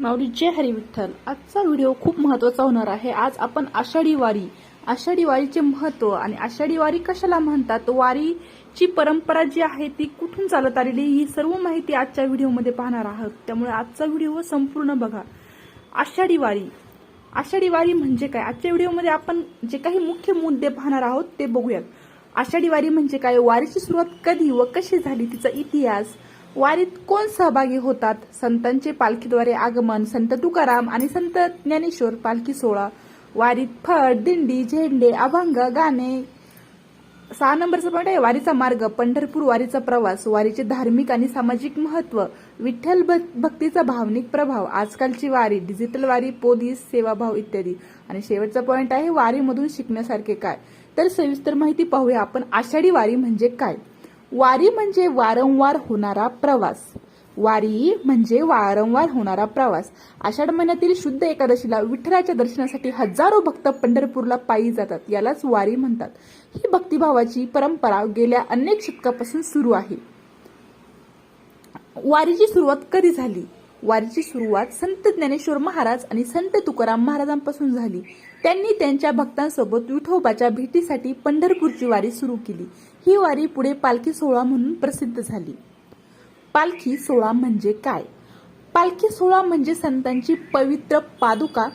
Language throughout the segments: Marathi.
माऊली जय हरी विठ्ठल. आजचा व्हिडिओ खूप महत्त्वाचा होणार आहे. आज आपण आषाढी वारी. आषाढी वारीचे महत्त्व आणि आषाढी वारी कशाला म्हणतात? वारीची परंपरा जी आहे ती कुठून चालत आलेली ही सर्व माहिती आजच्या व्हिडिओमध्ये पाहणार आहोत. त्यामुळे आजचा व्हिडिओ संपूर्ण बघा. आषाढी वारी. आषाढी वारी म्हणजे काय? आजच्या व्हिडिओमध्ये आपण जे काही मुख्य मुद्दे पाहणार आहोत ते बघूयात. आषाढी वारी म्हणजे काय? वारीची सुरुवात कधी व कशी झाली? तिचा इतिहास. वारीत कोण सहभागी होतात? संतांचे पालखीद्वारे आगमन संत तुकाराम आणि संत ज्ञानेश्वर पालखी सोहळा. वारीत फळ दिंडी झेंडे अभंग गाणे. सहा नंबरचा पॉईंट आहे वारीचा मार्ग पंढरपूर वारीचा प्रवास वारीचे धार्मिक आणि सामाजिक महत्त्व विठ्ठल भक्तीचा भावनिक प्रभाव आजकालची वारी डिजिटल वारी पोलीस सेवाभाव इत्यादी. आणि शेवटचा पॉईंट आहे वारीमधून शिकण्यासारखे काय? तर सविस्तर माहिती पाहूया आपण आषाढी वारी म्हणजे काय? वारी म्हणजे वारंवार होणारा प्रवास. वारी म्हणजे वारंवार होणारा प्रवास. आषाढ महिन्यातील शुद्ध एकादशीला विठ्ठलाच्या दर्शनासाठी हजारो भक्त पंढरपूरला पायी जातात. यालाच वारी म्हणतात. ही भक्तिभावाची परंपरा गेल्या अनेक शतकापासून सुरू आहे. वारीची सुरुवात कधी झाली? वारीची सुरुवात संत ज्ञानेश्वर महाराज आणि संत तुकाराम महाराजांपासून झाली. त्यांनी त्यांच्या भक्तांसोबत विठोबाच्या भेटीसाठी पंढरपूरची वारी सुरू केली. ही वारी पुढे पालखी सोहळा म्हणून प्रसिद्ध झाली. पालखी सोहळा म्हणजे काय? पालखी सोहळा म्हणजे संतांची पवित्र पादुका.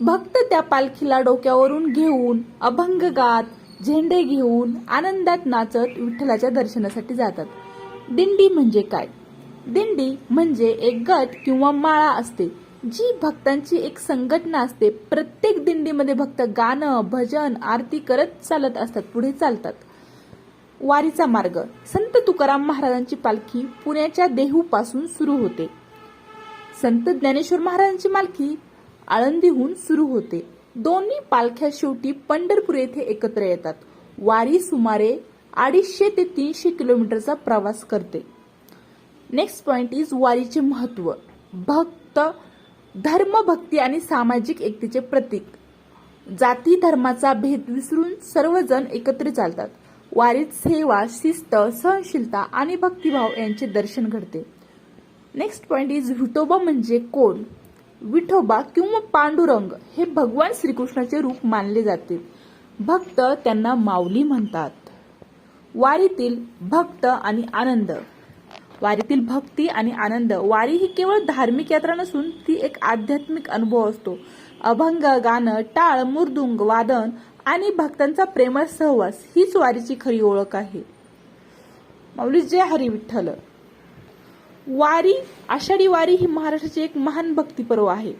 भक्त त्या पालखीला डोक्यावरून घेऊन अभंग गात झेंडे घेऊन आनंदात नाचत विठ्ठलाच्या दर्शनासाठी जातात. दिंडी म्हणजे काय? दिंडी म्हणजे एक गट किंवा माळा असते जी भक्तांची एक संघटना असते. प्रत्येक दिंडीमध्ये भक्त गाणं भजन आरती करत चालत असतात पुढे चालतात. वारीचा मार्ग. संत तुकाराम महाराजांची पालखी पुण्याच्या देहूपासून सुरू होते. संत ज्ञानेश्वर महाराजांची पालखी आळंदीहून सुरू होते. दोन्ही पालख्या शेवटी पंढरपूर येथे एकत्र येतात. वारी सुमारे अडीचशे ते तीनशे किलोमीटरचा प्रवास करते. नेक्स्ट पॉइंट इज वारीचे महत्त्व. भक्त धर्म भक्ती आणि सामाजिक एकतेचे प्रतीक. जाती धर्माचा भेद विसरून सर्वजण एकत्र चालतात. वारीत सेवा शिस्त सहनशीलता आणि भक्तिभाव यांचे दर्शन घडते. नेक्स्ट पॉइंट इज विठोबा म्हणजे कोण? विठोबा किंवा पांडुरंग हे भगवान श्रीकृष्णाचे रूप मानले जाते. भक्त त्यांना माऊली म्हणतात. वारीतील भक्त आणि आनंद. वारीतील भक्ती आणि आनंद. वारी ही केवळ धार्मिक यात्रा नसून ती एक आध्यात्मिक अनुभव असतो. अभंग गाणं टाळ मुरदुंग वादन आणि भक्तांचा प्रेमळ सहवास हीच वारीची खरी ओळख आहे. माऊली जय हरी विठ्ठल. वारी आषाढी वारी ही महाराष्ट्राची एक महान भक्तीपर्व आहे.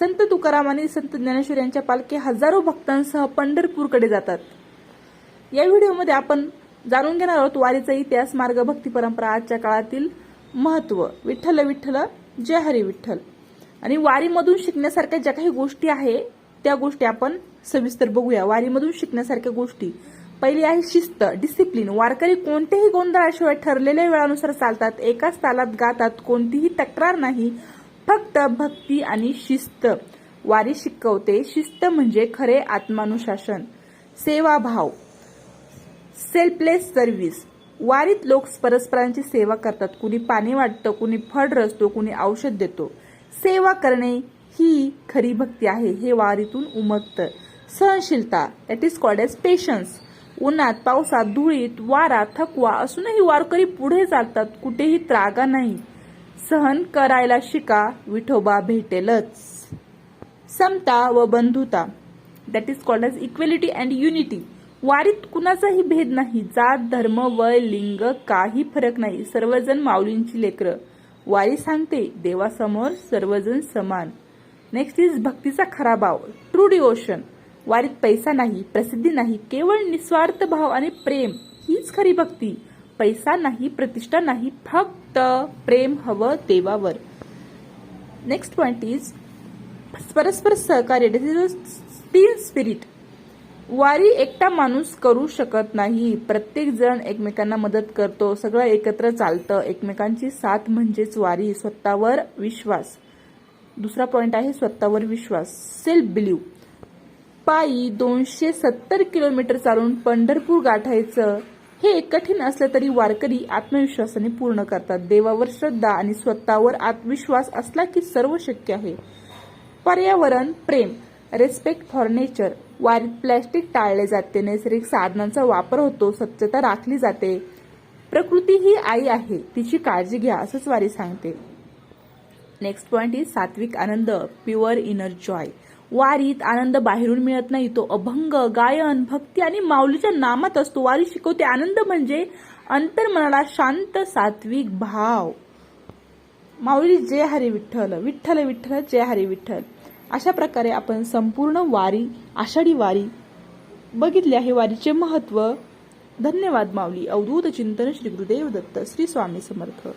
संत तुकाराम आणि संत ज्ञानेश्वर यांच्या पालखी हजारो भक्तांसह पंढरपूरकडे जातात. या व्हिडिओमध्ये आपण जाणून घेणार आहोत वारीचा इतिहास मार्ग भक्ती परंपरा आजच्या काळातील महत्त्व विठ्ठल विठ्ठल जय हरी विठ्ठल. आणि वारीमधून शिकण्यासारख्या ज्या काही गोष्टी आहे त्या गोष्टी आपण सविस्तर बघूया. वारीमधून शिकण्यासारख्या गोष्टी. पहिली आहे शिस्त डिसिप्लिन वारकरी कोणत्याही गोंधळाशिवाय ठरलेल्या वेळानुसार चालतात. एकाच तालात गातात कोणतीही तक्रार नाही. फक्त भक्ती आणि शिस्त. वारी शिकवते. शिस्त म्हणजे खरे आत्मानुशासन. सेवाभाव. Selfless service. वारीत लोक परस्परांची सेवा करतात. कुणी पाणी वाटतं कुणी फळ रचतो कुणी औषध देतो. सेवा करणे ही खरी भक्ती आहे. हे वारीतून उमगतं सहनशीलता that is called as patience उन्हात पावसात धुळीत वारा थकवा असूनही वारकरी पुढे जातात. कुठेही त्रागा नाही. सहन करायला शिका विठोबा भेटेलच. समता व बंधुता that is called as equality and unity वारीत कुणाचाही भेद नाही. जात धर्म वय लिंग काही फरक नाही. सर्वजण माऊलींची लेकरं. वारी सांगते देवासमोर सर्वजण समान. नेक्स्ट इज भक्तीचा खरा भाव. ट्रू डिओशन वारीत पैसा नाही प्रसिद्धी नाही केवळ निस्वार्थ भाव आणि प्रेम. हीच खरी भक्ती. पैसा नाही प्रतिष्ठा नाही फक्त प्रेम हवं देवावर. नेक्स्ट पॉइंट इज परस्पर सहकार्य. टीम स्पिरिट वारी एकटा माणूस करू शकत नाही. प्रत्येक जण एकमेकांना मदत करतो. सगळं एकत्र चालतं. एकमेकांची साथ म्हणजेच वारी स्वतःवर विश्वास. दुसरा पॉइंट आहे स्वतःवर विश्वास. सेल्फ बिलीव पायी दोनशे सत्तर किलोमीटर चालून पंढरपूर गाठायचं. हे कठीण असलं तरी वारकरी आत्मविश्वासाने पूर्ण करतात. देवावर श्रद्धा आणि स्वतःवर आत्मविश्वास असला की सर्व शक्य आहे. पर्यावरण प्रेम. रेस्पेक्ट फॉर नेचर वारीत प्लॅस्टिक टाळले जाते नैसर्गिक साधनांचा वापर होतो स्वच्छता राखली जाते. प्रकृती ही आई आहे तिची काळजी घ्या असंच वारी सांगते. नेक्स्ट पॉइंट इज सात्विक आनंद प्युअर इनर जॉय वारीत आनंद बाहेरून मिळत नाही तो अभंग गायन भक्ती आणि माऊलीच्या नामात असतो. वारी शिकवते आनंद म्हणजे अंतर्मनाला शांत सात्विक भाव. माऊली जय हरी विठ्ठल विठ्ठल विठ्ठल जय हरी विठ्ठल. अशा प्रकारे आपण संपूर्ण वारी आषाढी वारी बघितले आहे वारीचे महत्त्व. धन्यवाद माऊली. अवधूत चिंतन श्री गुरुदेव दत्त. श्री स्वामी समर्थ.